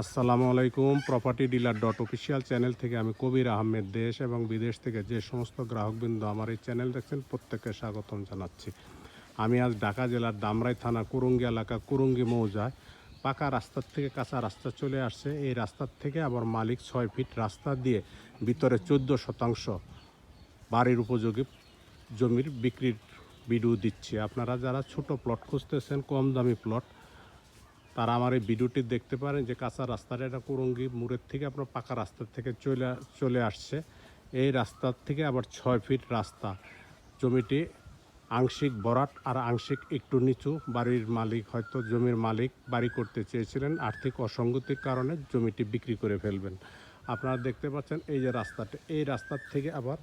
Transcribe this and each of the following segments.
আসসালামু আলাইকুম। Property dealer dot official channel থেকে আমি কবির আহমেদ। দেশ এবং বিদেশ থেকে যে সমস্ত গ্রাহকবৃন্দ আমার এই চ্যানেল দেখছেন, প্রত্যেককে স্বাগতম জানাচ্ছি। আমি আজ ঢাকা জেলার দামরাই থানা, কুরুঙ্গি এলাকা, কুরুঙ্গি মৌজায়। পাকা রাস্তার থেকে কাঁচা রাস্তা চলে আসছে। এই রাস্তার থেকে আবার মালিক ছয় ফিট রাস্তা দিয়ে ভিতরে চোদ্দ শতাংশ বাড়ির উপযোগী জমির বিক্রির বিডিও দিচ্ছে। আপনারা যারা ছোট প্লট খুঁজতেছেন, কম দামি প্লট তারা আমার এই ভিডিওটি দেখতে পারেন যে কাঁচা রাস্তার এটা কুরঙ্গি মুড়ের থেকে আপনার পাকা রাস্তার থেকে চলে চলে আসছে। এই রাস্তার থেকে আবার ছয় ফিট রাস্তা। জমিটি আংশিক বরাট আর আংশিক একটু নিচু। বাড়ির মালিক হয়তো জমির মালিক বাড়ি করতে চেয়েছিলেন। আর্থিক অসঙ্গতির কারণে জমিটি বিক্রি করে ফেলবেন। আপনারা দেখতে পাচ্ছেন এই যে রাস্তাটি। এই রাস্তার থেকে আবার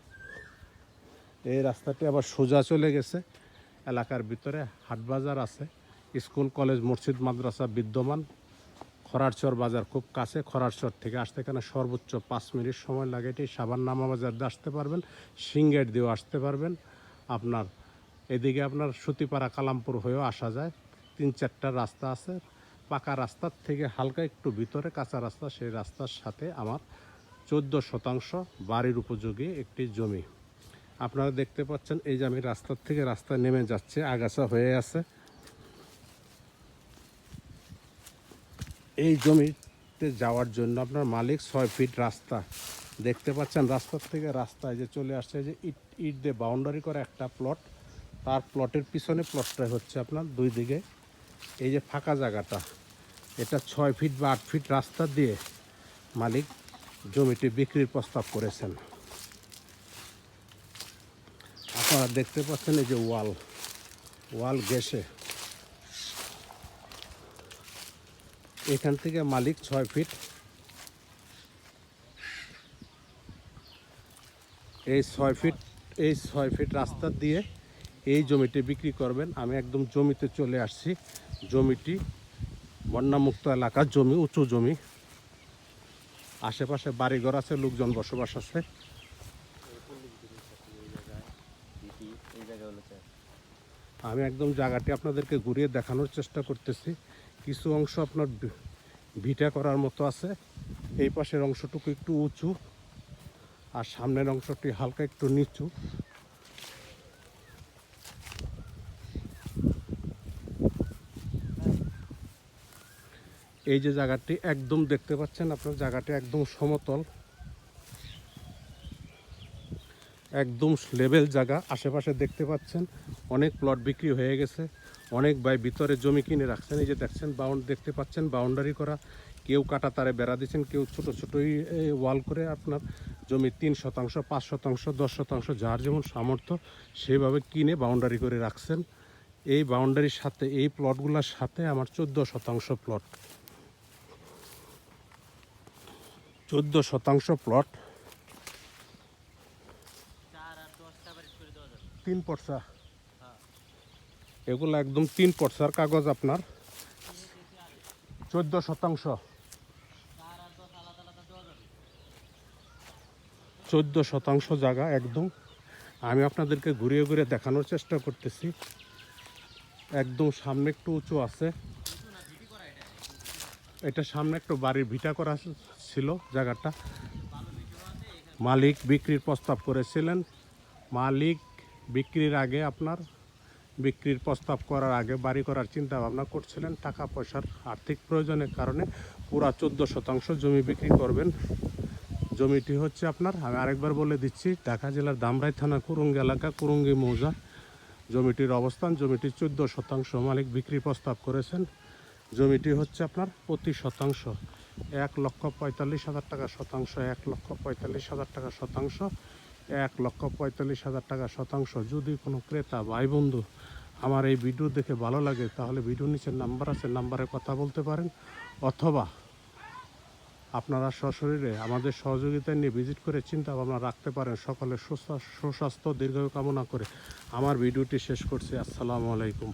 এই রাস্তাটি আবার সোজা চলে গেছে। এলাকার ভিতরে হাটবাজার আছে। স্কুল, কলেজ, মসজিদ, মাদ্রাসা বিদ্যমান। খরারচর বাজার খুব কাছে। খরারচর থেকে আসতে এখানে সর্বোচ্চ পাঁচ মিনিট সময় লাগে। এটি সাবান নামা বাজার দিয়ে আসতে পারবেন সিঙ্গেট দিয়েও আসতে পারবেন। আপনার এদিকে আপনার সুতিপাড়া, কালামপুর হয়েও আসা যায়। তিন চারটা রাস্তা আছে। পাকা রাস্তার থেকে হালকা একটু ভিতরে, কাঁচা রাস্তা, সেই রাস্তার সাথে আমার চোদ্দ শতাংশ বাড়ির উপযোগী একটি জমি। আপনারা দেখতে পাচ্ছেন, এই যে আমি রাস্তার থেকে রাস্তা নেমে যাচ্ছে, আগাছা হয়ে আছে। এই জমিতে যাওয়ার জন্য আপনার মালিক ছয় ফিট রাস্তা। দেখতে পাচ্ছেন রাস্তার থেকে রাস্তায় যে চলে আসছে যে ইট ইট দিয়ে বাউন্ডারি করা একটা প্লট তার প্লটের পিছনে প্লটটা হচ্ছে আপনার দুই দিকে। এই যে ফাঁকা জায়গাটা, এটা ছয় ফিট বা আট ফিট রাস্তা দিয়ে মালিক জমিটি বিক্রির প্রস্তাব করেছেন। আপনারা দেখতে পাচ্ছেন এই যে ওয়াল ওয়াল গেছে এখান থেকে মালিক ছয় ফিট। এই ছয় ফিট, এই ছয় ফিট রাস্তা দিয়ে এই জমিটি বিক্রি করবেন। আমি একদম জমিতে চলে আসছি। জমিটি বন্যামুক্ত এলাকার জমি, উঁচু জমি। আশেপাশে বাড়িঘর আছে, লোকজন বসবাস আছে। আমি একদম জায়গাটি আপনাদেরকে ঘুরিয়ে দেখানোর চেষ্টা করতেছি। কিছু অংশ আপনার ভিটা করার মতো আছে। এই পাশের অংশটুকু একটু উঁচু, আর সামনের অংশটি হালকা একটু নিচু। এই যে জায়গাটি একদম দেখতে পাচ্ছেন আপনার, জায়গাটি একদম সমতল। একদম লেভেল জায়গা। আশেপাশে দেখতে পাচ্ছেন, অনেক প্লট বিক্রি হয়ে গেছে। অনেক ভাই ভিতরে জমি কিনে রাখছেন, এই যে দেখছেন বাউন্ড দেখতে পাচ্ছেন বাউন্ডারি করা। কেউ কাটা তারে বেড়া দিচ্ছেন, কেউ ছোট ছোটই ওয়াল করে আপনার জমি তিন শতাংশ, পাঁচ শতাংশ, দশ শতাংশ, যার যেমন সামর্থ্য সেইভাবে কিনে বাউন্ডারি করে রাখছেন। এই বাউন্ডারির সাথে, এই প্লটগুলোর সাথে আমার চোদ্দ শতাংশ প্লট চোদ্দ শতাংশ প্লট চার আর দশটা বাড়ি করে দেওয়া যাবে তিন পর্সা। এগুলো একদম তিন পর্সার কাগজ আপনার। চোদ্দ শতাংশ। চোদ্দ শতাংশ জায়গা একদম। আমি আপনাদেরকে ঘুরিয়ে ঘুরিয়ে দেখানোর চেষ্টা করতেছি। একদম সামনে একটু উঁচু আছে। এটা সামনে একটু বাড়ির ভিটা করা ছিল জায়গাটা। মালিক বিক্রির প্রস্তাব করেছিলেন। মালিক বিক্রির আগে আপনার বিক্রির প্রস্তাব করার আগে, বাড়ি করার চিন্তা ভাবনা করছিলেন টাকা পয়সার আর্থিক প্রয়োজনের কারণে পুরা চোদ্দ শতাংশ জমি বিক্রি করবেন। জমিটি হচ্ছে আপনার, আমি আরেকবার বলে দিচ্ছি, ঢাকা জেলার দামরাই থানা, কুরুঙ্গি এলাকা, কুরুঙ্গি মৌজা। জমিটির অবস্থান, জমিটির চোদ্দ শতাংশ মালিক বিক্রি প্রস্তাব করেছেন। জমিটি হচ্ছে আপনার প্রতি শতাংশ, এক লক্ষ পঁয়তাল্লিশ হাজার টাকা শতাংশ, এক লক্ষ পঁয়তাল্লিশ হাজার টাকা শতাংশ। এক লক্ষ পঁয়তাল্লিশ হাজার টাকা শতাংশ। যদি কোনো ক্রেতা ভাই বন্ধু আমার এই ভিডিও দেখে ভালো লাগে, তাহলে ভিডিও নিচের নাম্বার আছে, নাম্বারে কথা বলতে পারেন। অথবা আপনারা সশরীরে আমাদের সহযোগিতা নিয়ে ভিজিট করে চিন্তা ভাবনা রাখতে পারেন। সুস্বাস্থ্য সুস্বাস্থ্য, দীর্ঘায়ু কামনা করে আমার ভিডিওটি শেষ করছি। আসসালামু আলাইকুম।